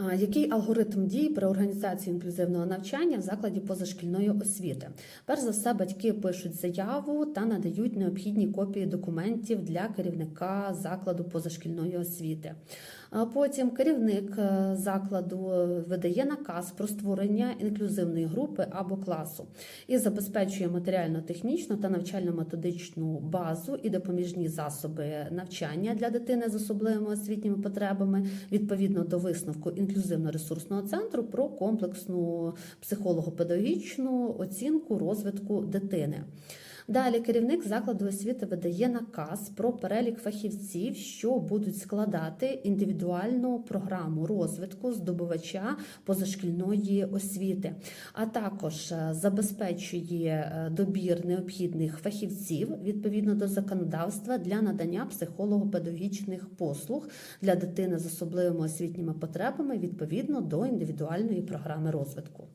Який алгоритм дій при організації інклюзивного навчання в закладі позашкільної освіти? Перш за все, батьки пишуть заяву та надають необхідні копії документів для керівника закладу позашкільної освіти. Потім керівник е, закладу е, видає наказ про створення інклюзивної групи або класу і забезпечує матеріально-технічну та навчально-методичну базу і допоміжні засоби навчання для дитини з особливими освітніми потребами відповідно до висновку інклюзивно-ресурсного центру про комплексну психолого-педагогічну оцінку розвитку дитини. Далі керівник закладу освіти видає наказ про перелік фахівців, що будуть складати індивідуальну програму розвитку здобувача позашкільної освіти, а також е, забезпечує е, добір необхідних фахівців відповідно до законодавства для надання психолого-педагогічних послуг для дитини з особливими освітніми потребами відповідно до індивідуальної програми розвитку.